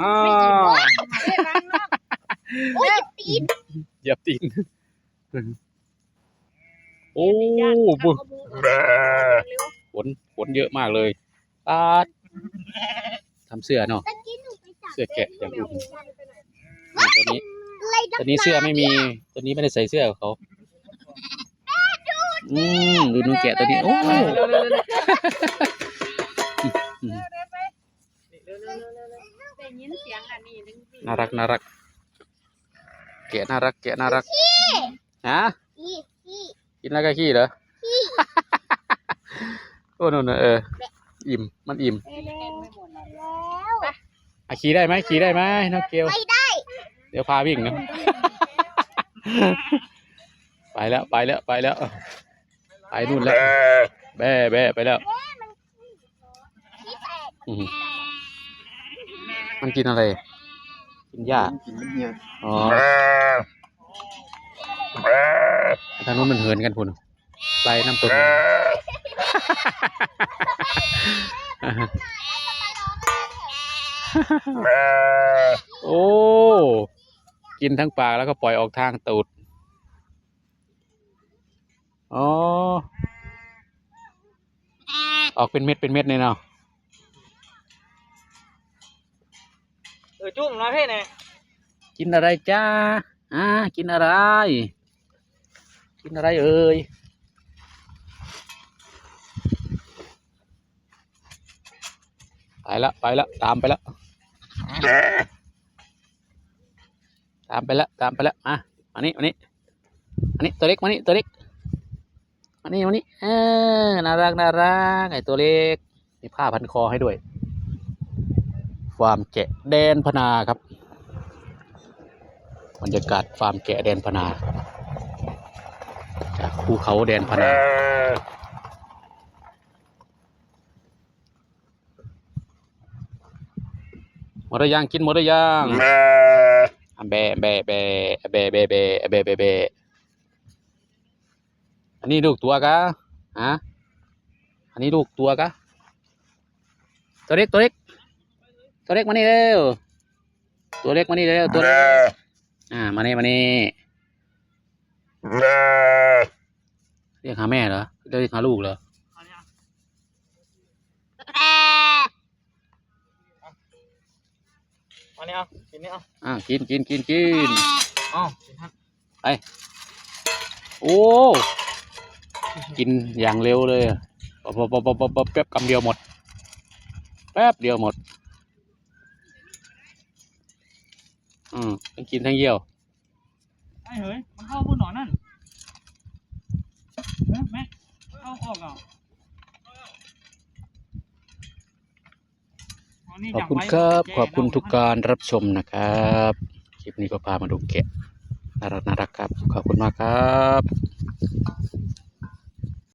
อ้าไม่กินววะเฮ้ยรังนอกโอ้ยตีนเหยียบตีนโอ้ญาติบุทำเอามือออกเร็วฝนฝนเยอะมากเลยปาดทำเสื้อเนาะตะกี้หนูไปจับเสื้อแกะอย่างอื่นอะไรตัวนี้ดำตัวนี้เสื้อไม่มีตัวนี้ไม่ได้ใส่เสื้อของเขาอืมดูนูแกะตัวนี้โอ้ นี้ดึงสิน่ารักน่ารัก แกะน่ารัก แกะน่ารักฮะขี้ขี้กินแล้วก็ขี้เหรอโอ้โนนเอออิ่มมันอิ่มเต็มไปหมดแล้วอะขี่ได้ไหมขี่ได้ไหมน้องเกลไม่ได้ เดี๋ยวพาวิ่งนะไปแล้วไปแล้วไปแล้วไปนู่นแล้วแบ่แบ่ไปแล้วขี้แตกอืมมันกินอะไร กินหญ้ากินเหี้ยอ๋อทางนู้นมันเหินกันพุ่นไล่น้ำต้นโอ้ กินทั้งปากแล้วก็ปล่อยออกทางตูด อ๋อ ออกเป็นเม็ดเป็นเม็ดเลยเนาะ เออจุ้มนะเพ่เนี่ยกินอะไรจ้าอ่ากินอะไร กินอะไรเอ่ยไปละไปละตามไปละตามไปละตามไปละมามานี่มานี่มานี่ตัวเล็กมานี่ตัวเล็กมานี่มานี่เออน่ารักน่ารักไอ้ตัวเล็กมีผ้าพันคอให้ด้วย ฟาร์มแกะแดนพนาครับบรรยากาศฟาร์มแกะแดนพนา จากภูเขาแดนพนาหมดหรือยังกินหมดหรือยังแบะแบะแบะแบะแบะแบะแบะแบะแบะอันนี้ลูกตัวกะฮะอันนี้ลูกตัวกะตัวเล็กตัวเล็ก ตัวเล็กมานี่เร็ว ตัวเล็กมานี่เร็ว ตัวเล็ก อ่า มานี่มานี่เรียกหาแม่เหรอ เรียกหาลูกเหรออันนี้เอากินนี่เอาอ่ากินกินกินกินอ๋อโอ้ กินอย่างเร็วเลยอะป๊บป๊บป๊บป๊บป๊บแป๊บกำเดียวหมด แป๊บเดียวหมด อืมทั้งกินทั้งเยี่ยวไอ้เฮ้ยมันเข้าบนหนอนนั่นเฮ้ยแม่เข้าออกอะขอบคุณครับ ขอบคุณทุกการรับชมนะครับ คลิปนี้ก็พามาดูแกะน่ารักน่ารักครับ ขอบคุณมากครับ